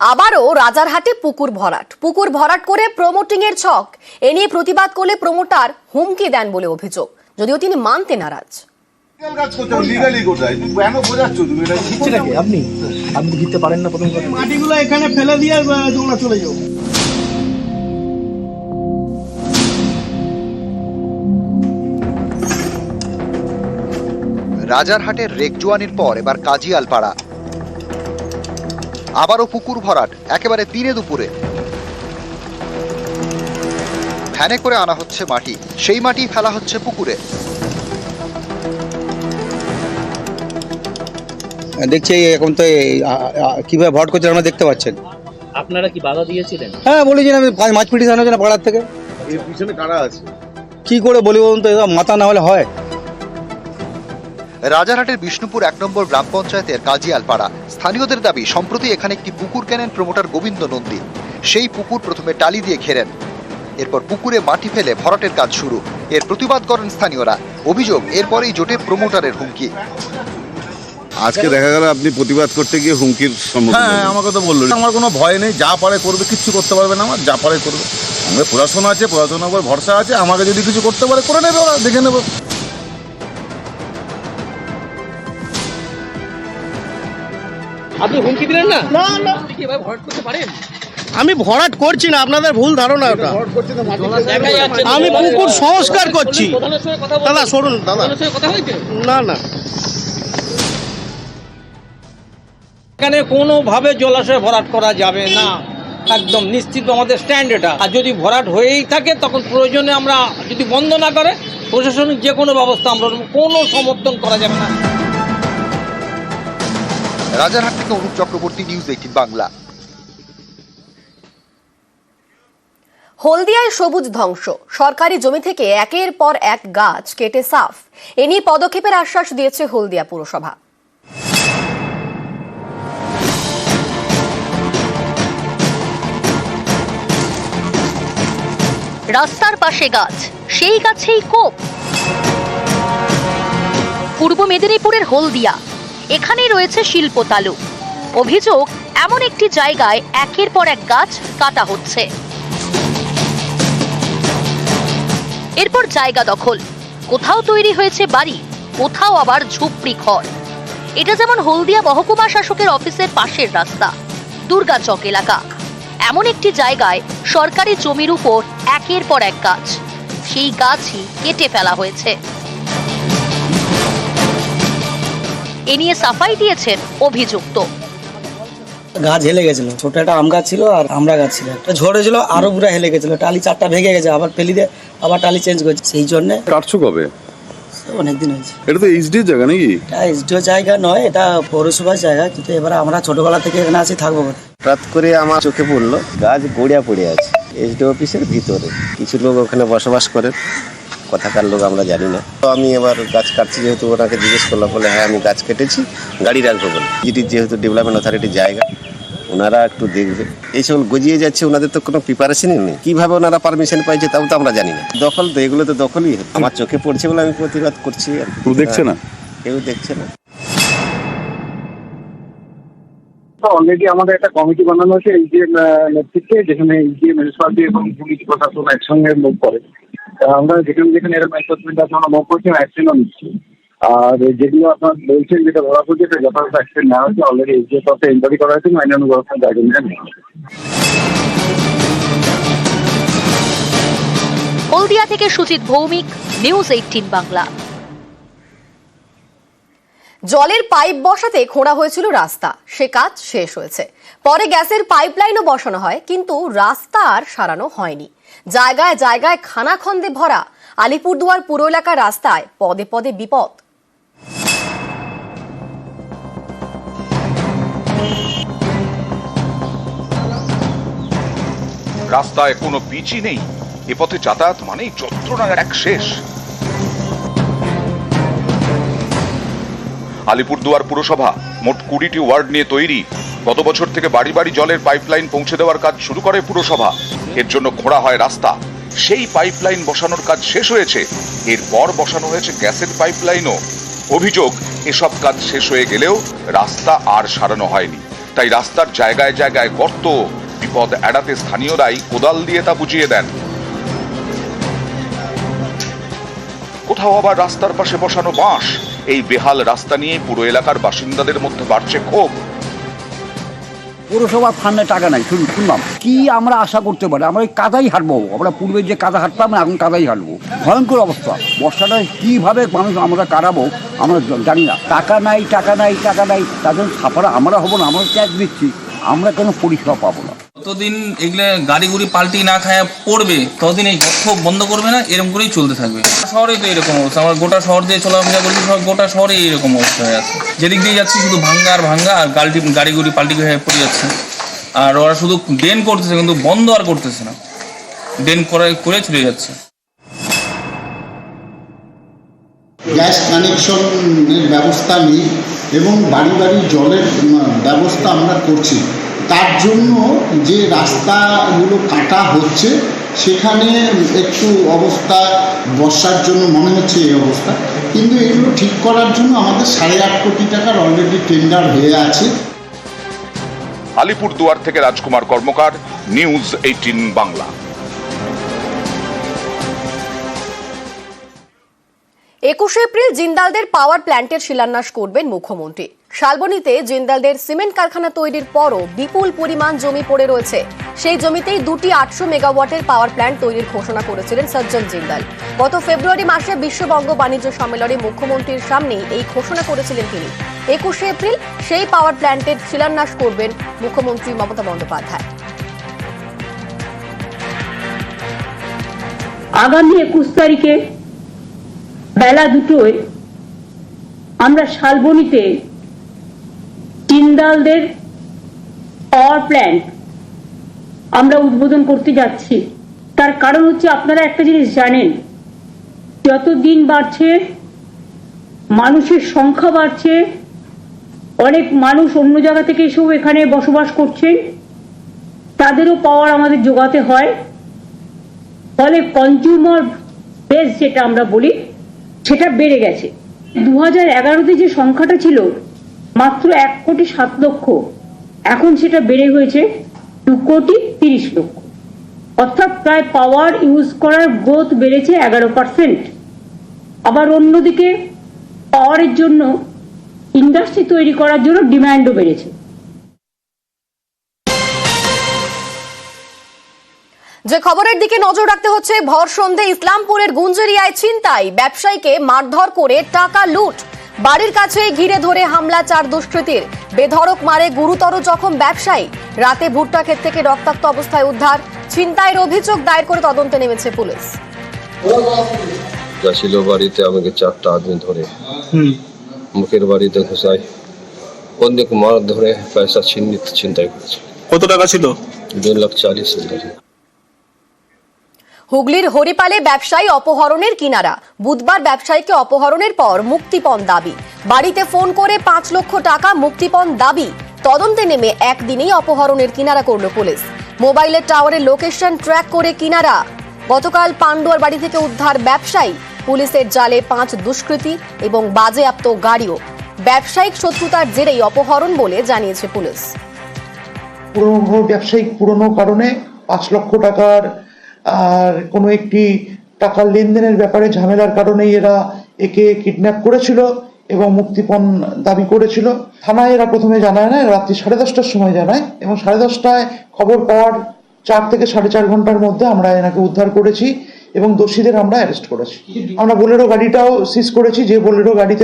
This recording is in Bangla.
আবারও রাজারহাটে পুকুর ভরাট। পুকুর ভরাট করে প্রমোটিং এর ছক। এ নিয়ে প্রতিবাদ করলে প্রমোটার হুমকি দেন বলে অভিযোগ। যদিও তিনি মানতে নারাজ। আপনি? আপনি পারেন না প্রথম মাটিগুলো এখানে ফেলে দিয়ে তোমরা চলে যাও। রাজারহাটের রেকজুয়ানির পর এবার কাজিয়ালপাড়া। আবারও পুকুর ভরাট একেবারে দিনে দুপুরে। ভ্যানে করে আনা হচ্ছে মাটি সেই মাটি ফেলা হচ্ছে পুকুরে। দেখছি এখন তো কীভাবে ভট করছে আমরা দেখতে পাচ্ছেন। আপনারা কি বাধা দিয়েছিলেন? হ্যাঁ পাঁচ মাছ পিটি আনার জন্য পাড়ার থেকে। এর পিছনে কারা আছে? কি করে বলি বলুন তো মাথা না হলে হয়। রাজারহাটের বিষ্ণুপুর এক নম্বর গ্রাম পঞ্চায়েতের কাজিয়ালপাড়া। স্থানীয়দের দাবি সম্প্রতি এখানে একটি পুকুর কেনেন প্রমোটার গোবিন্দ নন্দী। সেই পুকুর প্রথমে টালি দিয়ে ঘেরেন। এরপর পুকুরে মাটি ফেলে ভরাটের কাজ শুরু। এর প্রতিবাদ করেন স্থানীয়রা। অভিযোগ এরপরেই জোটে প্রমোটারের হুমকি। আজকে দেখা গেল আপনি প্রতিবাদ করতে গিয়ে হুমকির সম্মুখীন হ্যাঁ। আমাকে তো বলল। আমার কোনো ভয় নেই। যা পারে করবে কিচ্ছু করতে পারবে না আমার। যা পারে করবে। আমাদের পড়াশোনা আছে পড়াশোনার উপর ভরসা আছে। আমাকে যদি কিছু করতে পারে করে নেবে ওরা দেখে নেব। আপনি হুমকি দিলেন না? না না। আপনি কি এভাবে ভরাট করতে পারেন? আমি ভরাট করছি না আপনাদের ভুল ধারণা ওটা। আমি পুকুর সংস্কার করছি। দাদা সরুন দাদা। না না। এখানে কোনোভাবে জলাশয় ভরাট করা যাবে না। একদম নিশ্চিত আমাদের স্ট্যান্ড এটা। আর যদি ভরাট হয়েই থাকে তখন প্রয়োজনে আমরা যদি বন্ধ না করে প্রশাসনিক যে কোনো ব্যবস্থা আমরা কোনো সমর্থন করা যাবে না। রাজারহাট থেকে অনুপ চক্রবর্তী নিউজ এইটিন বাংলা। হলদিয়ায় সবুজ ধ্বংস। সরকারি জমি থেকে একের পর এক গাছ কেটে সাফ। এ নিয়ে পদক্ষেপের আশ্বাস দিয়েছে হলদিয়া পুরসভা। রাস্তার পাশে গাছ সেই গাছেই কোপ। পূর্ব মেদিনীপুরের হলদিয়া এখানেই রয়েছে শিল্প তালু। অভিযোগ, এমন একটি জায়গায় একের পর এক গাছ কাটা হচ্ছে। এরপর জায়গা দখল। কোথাও তৈরি হয়েছে বাড়ি, কোথাও আবার ঝুপড়ি ঘর এটা যেমন হলদিয়া মহকুমা শাসকের অফিসের পাশের রাস্তা দুর্গাচক এলাকা। এমন একটি জায়গায় সরকারি জমির উপর একের পর এক গাছ। সেই গাছই কেটে ফেলা হয়েছে। এ নিয়ে সাফাই দিয়েছেন অভিযুক্ত। গাছ হেলে গেছিল। ছোট একটা আম গাছ ছিল আর আমরা গাছ ছিল। একটা ঝড় হয়েছিল আরও পুরো হেলে গেছিল। টালি চারটা ভেঙে গেছে আবার ফেলি দিয়ে আবার টালি চেঞ্জ করছে। সেই জন্য কাটছো কবে? অনেকদিন হয়েছে। এটা তো এইচডি জায়গা নাকি? এটা এসডিও জায়গা নয় এটা পৌরসভার জায়গা। কিন্তু এবারে আমরা ছোটবেলা থেকে এখানে আছি থাকব হঠাৎ করে আমার চোখে পড়ল গাছ গড়িয়া পড়ে আছে। এসডি অফিসের ভিতরে। কিছু লোক ওখানে বসবাস করে। কথাকার লোক আমরা জানি না। তো আমি এবার গাছ কাটছি যেহেতু ওনাকে জিজ্ঞেস করলাম বলে হ্যাঁ আমি গাছ কেটেছি গাড়ি রাখব বলে। যেটি যেহেতু ডেভেলপমেন্ট অথরিটির জায়গা ওনারা একটু দেখবে। এই সব গজিয়ে যাচ্ছে ওনাদের তো কোনো প্রিপারেশনই নেই। কীভাবে ওনারা পারমিশন পাইছে তাও তো আমরা জানি না। দখল তো এগুলো তো দখলই। আমার চোখে পড়ছে বলে আমি প্রতিবাদ করছি। আর কেউ দেখছে না? কেউ দেখছে না। অলরেডি আমাদের একটা কমিটি বানানো হয়েছে এই যে নেতৃত্বে যেখানে এই যে মিউনিসিপালিটি এবং পুলিশ প্রশাসন একসঙ্গে মুভ করে। আমরা যেখানে যেখানে এরকম অ্যাসেসমেন্ট আছে, আমরা মুভ করছি অ্যাকশনও নিচ্ছি। আর যেগুলো আপনার বলছেন যেটা ধরা পড়ছে, সেটা যথাযথ অ্যাকশন নেওয়া হয়েছে। অলরেডি যে তথ্য এনকোয়ারি করা হয়েছে আইন ব্যবস্থা নিয়ে নেওয়া হয়েছে। হলদিয়া থেকে সুজিত ভৌমিক নিউজ এইটিন বাংলা। জলের পাইপ বসাতে খোঁড়া হয়েছিল রাস্তা। সে কাজ শেষ হয়েছে। পরে গ্যাসের পাইপলাইনও বসানো হয়, কিন্তু রাস্তা আর সারানো হয়নি। জায়গায় জায়গায় খানাখন্দে ভরা আলিপুরদুয়ার পুর এলাকার রাস্তায় পদে পদে বিপদ। রাস্তায় কোনো পিচই নেই। এ পথে যাতায়াত মানেই যন্ত্রণার এক শেষ। আলিপুরদুয়ার পুরসভা মোট কুড়িটি ওয়ার্ড নিয়ে তৈরি। গত বছর থেকে বাড়ি বাড়ি জলের পাইপলাইন পৌঁছে দেওয়ার কাজ শুরু করে পুরসভা। এর জন্য খোঁড়া হয় রাস্তা। সেই পাইপলাইন বসানোর কাজ শেষ হয়েছে। এরপর বসানো হয়েছে গ্যাসের পাইপলাইনও। অভিযোগ, এসব কাজ শেষ হয়ে গেলেও রাস্তা আর সারানো হয়নি। তাই রাস্তার জায়গায় জায়গায় গর্ত, বিপদ এড়াতে স্থানীয়রাই কোদাল দিয়ে তা বুঝিয়ে দেন। কোথাও আবার রাস্তার পাশে বসানো বাঁশ। এই বেহাল রাস্তা নিয়ে পুরো এলাকার বাসিন্দাদের মধ্যে বাড়ছে ক্ষোভ। পৌরসভার ফান্ডে টাকা নাই শুনুন শুনলাম। কি আমরা আশা করতে পারি? আমরা কাদাই হাঁটবো। আমরা পূর্বে যে কাদা হাঁটতাম, এখন কাদাই হাঁটবো। ভয়ঙ্কর অবস্থা। বর্ষাটা কীভাবে মানুষ আমরা কাটাবো, আমরা জানি না। টাকা নাই টাকা নাই টাকা নাই। জন্য ছাপারা আমরা হব না, আমরা ট্যাক্স দিচ্ছি। আমরা কেন পরিষেবা পাবো না। যতদিন এগুলো গাড়ি গুড়ি পাল্টি না খায় পড়বে, ততদিন এই গর্ত বন্ধ করবে না এরকম করেই চলতে থাকবে। শহরে তো এরকম অবস্থা। আমার গোটা শহর দিয়ে চলাফেরা করছি সব গোটা শহরে এরকম অবস্থা হয়ে আছে। যেদিক দিয়ে যাচ্ছি শুধু ভাঙ্গা আর ভাঙ্গা, আর গাড়ি গাড়ি গুড়ি পাল্টি হয়ে পড়ে যাচ্ছে। আর ওরা শুধু ড্রেন করতেছে, কিন্তু বন্ধ আর করতেছে না। ড্রেন করে করে চলে যাচ্ছে। গ্যাস কানেকশনের ব্যবস্থা নেই, এবং বাড়ি বাড়ি জলের ব্যবস্থা আমরা করছি। তার জন্য যে রাস্তাগুলো কাটা হচ্ছে সেখানে একটু অবস্থা বর্ষার জন্য মনে হচ্ছে এই অবস্থা। কিন্তু এগুলো ঠিক করার জন্য আমাদের সাড়ে আট কোটি টাকার অলরেডি টেন্ডার হয়ে আছে। আলিপুর দুয়ার থেকে রাজকুমার কর্মকার নিউজ এইটিন বাংলা। একুশে এপ্রিল জিন্দালদের পাওয়ার প্ল্যান্টের শিলান্যাস করবেন মুখ্যমন্ত্রী। শালবনীতে জিন্দালদের সিমেন্ট কারখানা তৈরির পরও বিপুল পরিমাণ জমি পড়ে রয়েছে। সেই জমিতেই দুটি আটশো মেগাওয়াটের পাওয়ার প্ল্যান্ট তৈরির ঘোষণা করেছিলেন সজ্জন জিন্দাল। গত ফেব্রুয়ারি মাসে বিশ্ববঙ্গ বাণিজ্য সম্মেলনে মুখ্যমন্ত্রীর সামনে এই ঘোষণা করেছিলেন তিনি। একুশে এপ্রিল সেই পাওয়ার প্ল্যান্টের শিলান্যাস করবেন মুখ্যমন্ত্রী মমতা বন্দ্যোপাধ্যায়। আগামী একুশ তারিখে বেলা দুটোয় আমরা শালবনীতে জিন্দালদের পাওয়ার প্ল্যান্ট আমরা উদ্বোধন করতে যাচ্ছি। তার কারণ হচ্ছে আপনারা একটা জিনিস জানেন যত দিন বাড়ছে, মানুষের সংখ্যা বাড়ছে, অনেক মানুষ অন্য জায়গা থেকে এসেও এখানে বসবাস করছেন, তাদেরও পাওয়ার আমাদের যোগাতে হয়। ফলে কনজিউমার বেস যেটা আমরা বলি, সেটা বেড়ে গেছে। দু হাজার এগারোতে যে সংখ্যাটা ছিল মাত্র এক কোটি সাত লক্ষ। এখন সেটা বেড়ে হয়েছে দু কোটি তিরিশ লক্ষ। অর্থাৎ প্রায় পাওয়ার ইউজ করার গ্রোথ বেড়েছে এগারো পার্সেন্ট আবার অন্যদিকে পাওয়ারের জন্য ইন্ডাস্ট্রি তৈরি করার জন্য ডিমান্ডও বেড়েছে। যে খবরের দিকে নজর রাখতে হচ্ছে, ভর সন্ধে ইসলামপুরের গুঞ্জেরিয়ায় ছিনতাই। ব্যবসায়ীকে মারধর করে টাকা লুট। বাড়ির কাছে ঘিরে ধরে হামলা চার দুষ্কৃতীর। বেধড়ক মারে গুরুতর জখম ব্যবসায়ী। রাতে ভুট্টা ক্ষেত থেকে রক্তাক্ত অবস্থায় উদ্ধার। ছিনতাইয়ের অভিযোগ দায়ের করে তদন্তে নেমেছে পুলিশ। ছিল বাড়িতে আমাকে চারটা আদমি ধরে। মুখের বাড়িতে ঘুষায় অনেক মার ধরে পয়সা ছিনিত ছিনতাই করেছে। কত টাকা ছিল? দু লাখ চালিশ হাজার। হুগলির হরিপালে ব্যবসায়ী অপহরণের কিনারা। বুধবার ব্যবসায়ীকে অপহরণের পর মুক্তিপণ দাবি। বাড়িতে ফোন করে পাঁচ লক্ষ টাকা মুক্তিপণ দাবি। তদন্তে নেমে একদিনেই অপহরণের কিনারা করল পুলিশ। মোবাইলের টাওয়ারের লোকেশন ট্র্যাক করে কিনারা। গতকাল পান্ডুয়ার বাড়ি থেকে উদ্ধার ব্যবসায়ী, পুলিশের জালে পাঁচ দুষ্কৃতী এবং বাজেয়াপ্ত গাড়িও। ব্যবসায়িক শত্রুতার জেরেই অপহরণ বলে জানিয়েছে পুলিশ। পুরনো ব্যবসায়িক পুরনো কারণে পাঁচ লক্ষ টাকার আর কোনো একটি টাকার লেনদেনের ব্যাপারে ঝামেলার কারণেই এরা একে কিডন্যাপ করেছিল এবং মুক্তিপণ দাবি করেছিল। থানায় এরা প্রথমে জানায় না, রাত্রি সাড়ে দশটার সময় জানায় এবং সাড়ে দশটায় খবর পাওয়ার চার থেকে সাড়ে চার ঘণ্টার মধ্যে আমরা এনাকে উদ্ধার করেছি এবং দোষীদের আমরা অ্যারেস্ট করেছি। আমরা বোলেরো গাড়িটাও সিজ করেছি, যে বোলেরো গাড়িতে